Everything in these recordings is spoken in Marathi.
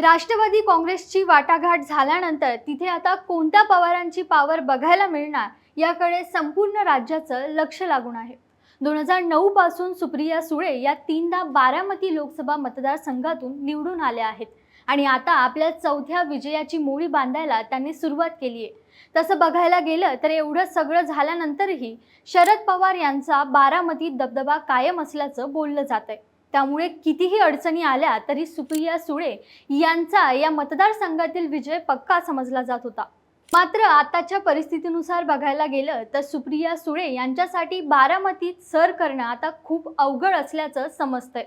राष्ट्रवादी काँग्रेसची वाटाघाट झाल्यानंतर तिथे आता कोणत्या पवारांची पावर बघायला मिळणार याकडे संपूर्ण राज्याचं लक्ष लागून आहे. दोन हजार नऊ पासून सुप्रिया सुळे या तीनदा बारामती लोकसभा मतदारसंघातून निवडून आल्या आहेत आणि आता आपल्या चौथ्या विजयाची मोळी बांधायला त्यांनी सुरुवात केली आहे. तसं बघायला गेलं तर एवढं सगळं झाल्यानंतरही शरद पवार यांचा बारामतीत दबदबा कायम असल्याचं बोललं जात आहे त्यामुळे कितीही अडचणी आल्या तरी सुप्रिया सुळे यांचा या मतदारसंघातील विजय पक्का समजला जात होता. मात्र आताच्या परिस्थितीनुसार बघायला गेलं तर सुप्रिया सुळे यांच्यासाठी बारामतीत सर करणं आता खूप अवघड असल्याचं समजतंय.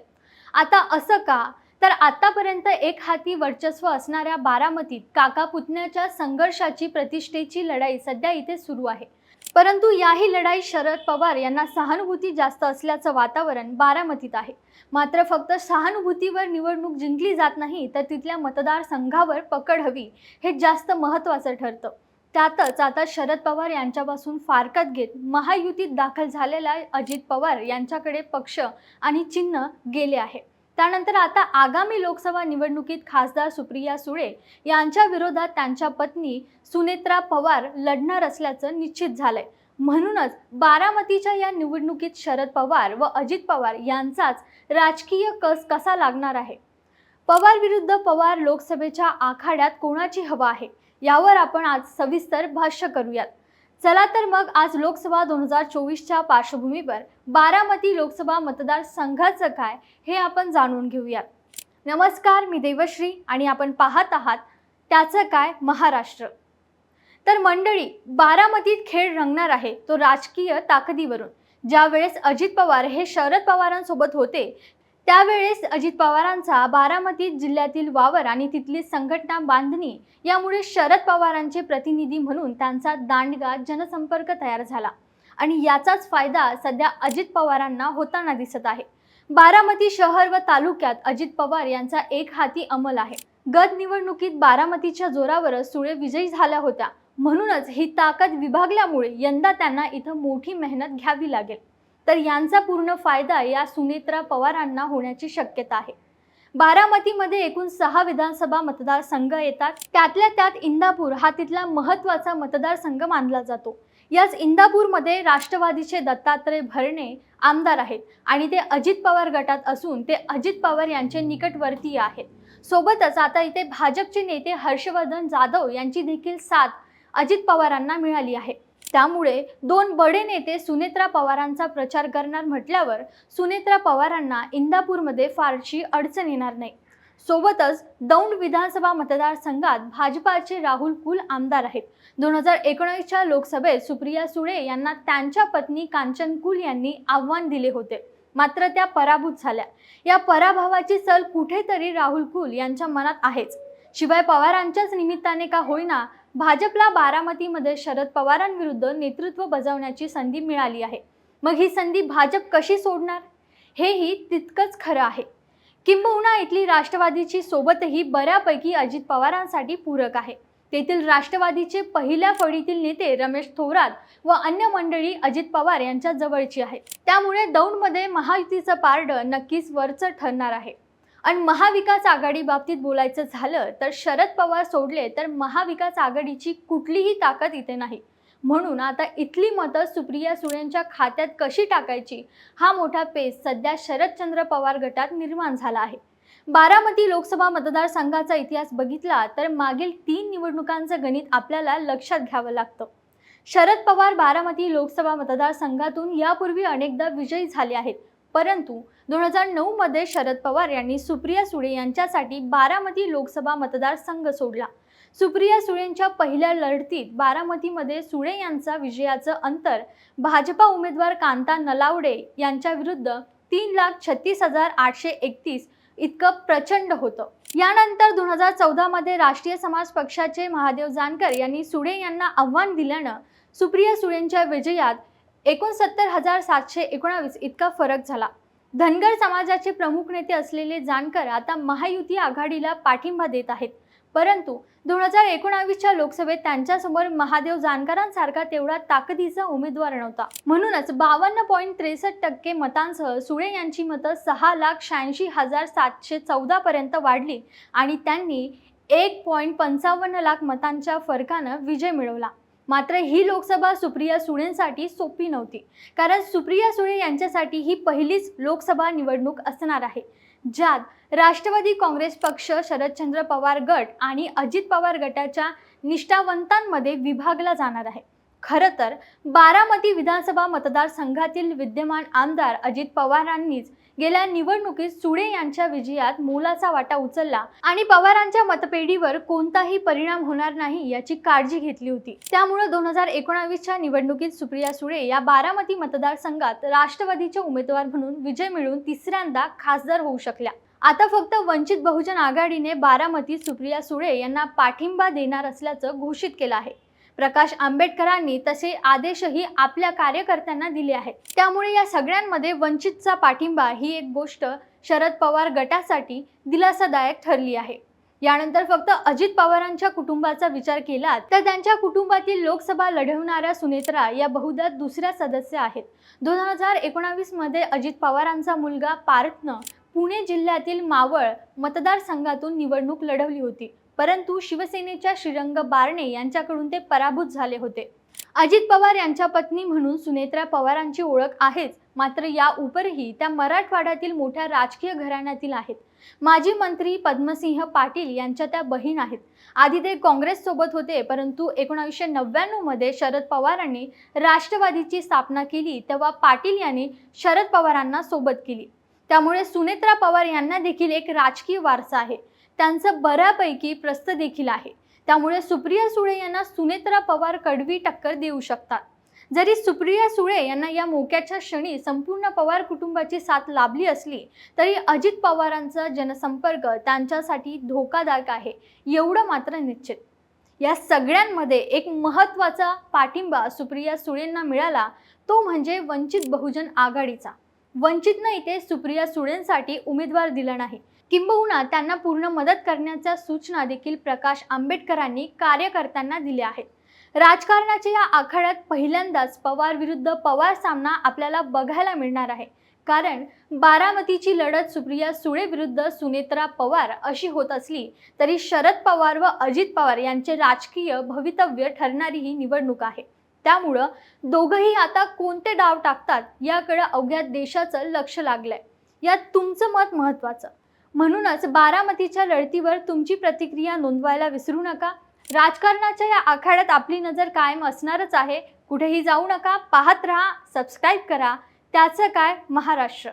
आता असं का? तर आतापर्यंत एक हाती वर्चस्व असणाऱ्या बारामतीत काका पुतण्याच्या संघर्षाची प्रतिष्ठेची लढाई सध्या इथे सुरू आहे. परंतु याही लढाई शरद पवार यांना सहानुभूती जास्त असल्याचं वातावरण बारामतीत आहे. मात्र फक्त सहानुभूतीवर निवडणूक जिंकली जात नाही तर तिथल्या मतदारसंघावर पकड हवी हे जास्त महत्त्वाचं ठरतं. त्यातच आता शरद पवार यांच्यापासून फारकत घेत महायुतीत दाखल झालेल्या अजित पवार यांच्याकडे पक्ष आणि चिन्ह गेले आहे. त्यानंतर आता आगामी लोकसभा निवडणुकीत खासदार सुप्रिया सुळे यांच्या विरोधात त्यांच्या पत्नी सुनेत्रा पवार लढणार असल्याचं निश्चित झालंय. म्हणूनच बारामतीच्या या निवडणुकीत शरद पवार व अजित पवार यांचाच राजकीय कस कसा लागणार आहे? पवार विरुद्ध पवार लोकसभेच्या आखाड्यात कोणाची हवा आहे? यावर आपण आज सविस्तर भाष्य करूयात. चला तर मग आज लोकसभा दोन हजार चोवीसच्या पार्श्वभूमीवर बारामती लोकसभा मतदारसंघाचं काय हे आपण जाणून घेऊयात. नमस्कार मी देवश्री आणि आपण पाहत आहात त्याचं काय महाराष्ट्र. तर मंडळी बारामतीत खेळ रंगणार आहे तो राजकीय ताकदीवरून. ज्यावेळेस अजित पवार हे शरद पवारांसोबत होते त्यावेळेस अजित पवारांचा बारामती जिल्ह्यातील वावर आणि तिथली संघटना बांधणी यामुळे शरद पवारांचे प्रतिनिधी म्हणून त्यांचा दांडगा जनसंपर्क तयार झाला. आणि याचाच फायदा सध्या अजित पवारांना होताना दिसत आहे. बारामती शहर व तालुक्यात अजित पवार यांचा एक हाती अंमल आहे. गत निवडणुकीत बारामतीच्या जोरावरच सुळे विजयी झाल्या होत्या. म्हणूनच ही ताकद विभागल्यामुळे यंदा त्यांना इथं मोठी मेहनत घ्यावी लागेल. तर यांचा पूर्ण फायदा या सुनेत्रा पवारांना होण्याची शक्यता आहे. बारामतीमध्ये एकूण सहा विधानसभा मतदारसंघ येतात. त्यातल्या त्यात इंदापूर हा तिथला महत्त्वाचा मतदारसंघ मानला जातो. याच इंदापूरमध्ये राष्ट्रवादीचे दत्तात्रय भरणे आमदार आहेत आणि ते अजित पवार गटात असून ते अजित पवार यांचे निकटवर्तीय आहेत. सोबतच आता इथे भाजपचे नेते हर्षवर्धन जाधव यांची देखील साथ अजित पवारांना मिळाली आहे. त्यामुळे दोन बडे नेते सुनेत्रा पवारांचा प्रचार करणार म्हटल्यावर सुनेत्रा पवारांना इंदापूरमध्ये फारशी अडचण येणार नाही. सोबतच दौंड विधानसभा मतदारसंघात भाजपाचे राहुल कुल आमदार आहेत. दोन हजार एकोणीसच्या लोकसभेत सुप्रिया सुळे यांना त्यांच्या पत्नी कांचन कुल यांनी आव्हान दिले होते. मात्र त्या पराभूत झाल्या. या पराभवाची सल कुठेतरी राहुल कुल यांच्या मनात आहेच. शिवाय पवारांच्याच निमित्ताने का होईना भाजपला बारामतीमध्ये शरद पवारांविरुद्ध नेतृत्व बजावण्याची संधी मिळाली आहे. मग ही संधी भाजप कशी सोडणार? हेही तितकंच खरं आहे. किंबहुना इथली राष्ट्रवादीची सोबतही बऱ्यापैकी अजित पवारांसाठी पूरक आहे. तेथील राष्ट्रवादीचे पहिल्या फळीतील नेते रमेश थोरात व अन्य मंडळी अजित पवार यांच्या जवळची आहेत. त्यामुळे दौंडमध्ये महायुतीचं पारडं नक्कीच वरचं ठरणार आहे. आणि महाविकास आघाडी बाबतीत बोलायचं झालं तर शरद पवार सोडले तर महाविकास आघाडीची कुठलीही ताकद इथे नाही. म्हणून आता इथली मतं सुप्रिया सुळेंच्या खात्यात कशी टाकायची? हा मोठा पेच सध्या शरदचंद्र पवार गटात निर्माण झाला आहे. बारामती लोकसभा मतदारसंघाचा इतिहास बघितला तर मागील तीन निवडणुकांचं गणित आपल्याला लक्षात घ्यावं लागतं. शरद पवार बारामती लोकसभा मतदारसंघातून यापूर्वी अनेकदा विजयी झाले आहेत. परंतु दोन हजार नऊमध्ये शरद पवार यांनी सुप्रिया सुळे यांच्यासाठी बारामती लोकसभा मतदारसंघ सोडला. सुप्रिया सुळेंच्या पहिल्या लढतीत बारामतीमध्ये सुळे यांचा विजयाचं अंतर भाजपा उमेदवार कांता नलावडे यांच्या विरुद्ध तीन लाख छत्तीस हजार आठशे एकतीस इतकं प्रचंड होतं. यानंतर दोन हजार चौदामध्ये राष्ट्रीय समाज पक्षाचे महादेव जानकर यांनी सुळे यांना आव्हान दिल्यानं सुप्रिया सुळेंच्या विजयात एकोणसत्तर हजार सातशे एकोणावीस इतका फरक झाला. धनगर समाजाचे प्रमुख नेते असलेले जानकर आता महायुती आघाडीला पाठिंबा देत आहेत. परंतु दोन हजार एकोणावीसच्या लोकसभेत त्यांच्यासमोर महादेव जानकरांसारखा तेवढा ताकदीचा उमेदवार नव्हता. म्हणूनच बावन्न पॉईंट त्रेसष्ट टक्के मतांसह सुळे यांची मतं सहा लाख शहाऐंशी हजार सातशे चौदा पर्यंत वाढली आणि त्यांनी एक पॉईंट पंचावन्न लाख मतांच्या फरकानं विजय मिळवला. मात्र ही लोकसभा सुप्रिया सुळेंसाठी सोपी नव्हती. कारण सुप्रिया सुळे यांच्यासाठी ही पहिलीच लोकसभा निवडणूक असणार आहे. ज्यात राष्ट्रवादी काँग्रेस पक्ष शरदचंद्र पवार गट आणि अजित पवार गटाच्या निष्ठावंतांमध्ये विभागला जाणार आहे. खरं तर बारामती विधानसभा मतदारसंघातील विद्यमान आमदार अजित पवारांनीच गेल्या निवडणुकीत सुळे यांच्या विजयात मोलाचा वाटा उचलला आणि पवारांच्या मतपेढीवर कोणताही परिणाम होणार नाही याची काळजी घेतली होती. त्यामुळे दोन हजार एकोणावीसच्या निवडणुकीत सुप्रिया सुळे या बारामती मतदारसंघात राष्ट्रवादीचे उमेदवार म्हणून विजय मिळवून तिसऱ्यांदा खासदार होऊ शकल्या. आता फक्त वंचित बहुजन आघाडीने बारामतीत सुप्रिया सुळे यांना पाठिंबा देणार असल्याचं घोषित केलं आहे. प्रकाश आंबेडकरांनी तसे आदेशही आपल्या कार्यकर्त्यांना दिले आहेत. त्यामुळे या सगळ्यांमध्ये वंचितचा पाठिंबा ही एक गोष्ट शरद पवार गटासाठी दिलासादायक ठरली आहे. यानंतर फक्त अजित पवारांच्या कुटुंबाचा विचार केला तर त्यांच्या कुटुंबातील लोकसभा लढवणाऱ्या सुनेत्रा या बहुधा दुसऱ्या सदस्य आहेत. दोन हजार एकोणावीसमध्ये अजित पवारांचा मुलगा पार्थनं पुणे जिल्ह्यातील मावळ मतदारसंघातून निवडणूक लढवली होती. परंतु शिवसेनेच्या श्रीरंग बारणे यांच्याकडून ते पराभूत झाले होते. अजित पवार यांच्या पत्नी म्हणून सुनेत्रा पवारांची ओळख आहेच मात्र या उपरही त्या मराठवाड्यातील मोठ्या राजकीय घराण्यातील आहेत. माजी मंत्री पद्मसिंह पाटील यांच्या त्या बहीण आहेत. आधी ते काँग्रेस सोबत होते परंतु एकोणावीसशे नव्याण्णवमध्ये शरद पवारांनी राष्ट्रवादीची स्थापना केली तेव्हा पाटील यांनी शरद पवारांना सोबत केली. त्यामुळे सुनेत्रा पवार यांना देखील एक राजकीय वारसा आहे. त्यांचं बऱ्यापैकी प्रस्त देखील आहे. त्यामुळे सुप्रिया सुळे यांना सुनेत्रा पवार कडवी टक्कर देऊ शकतात. जरी सुप्रिया सुळे यांना या मोक्याच्या क्षणी संपूर्ण पवार कुटुंबाची साथ लाभली असली तरी अजित पवारांचा जनसंपर्क त्यांच्यासाठी धोकादायक आहे एवढं मात्र निश्चित. या सगळ्यांमध्ये एक महत्त्वाचा पाठिंबा सुप्रिया सुळेंना मिळाला तो म्हणजे वंचित बहुजन आघाडीचा. वंचितनं इथे सुप्रिया सुळेंसाठी उमेदवार दिला नाही. किंबहुना त्यांना पूर्ण मदत करण्याच्या सूचना देखील प्रकाश आंबेडकरांनी कार्यकर्त्यांना दिल्या आहेत. राजकारणाच्या या आखाड्यात पहिल्यांदाच पवार विरुद्ध पवार सामना आपल्याला बघायला मिळणार आहे. कारण बारामतीची लढत सुप्रिया सुळे विरुद्ध सुनेत्रा पवार अशी होत असली तरी शरद पवार व अजित पवार यांचे राजकीय भवितव्य ठरणारी ही निवडणूक आहे. त्यामुळं दोघंही आता कोणते डाव टाकतात याकडे अवघ्या देशाचं लक्ष लागलंय. यात तुमचं मत महत्त्वाचं म्हणूनच बारामतीच्या लढतीवर तुमची प्रतिक्रिया नोंदवायला विसरू नका. राजकारणाच्या या आखाड्यात आपली नजर कायम असणारच आहे. कुठेही जाऊ नका पाहत राहा सबस्क्राईब करा. त्याचं काय? महाराष्ट्र.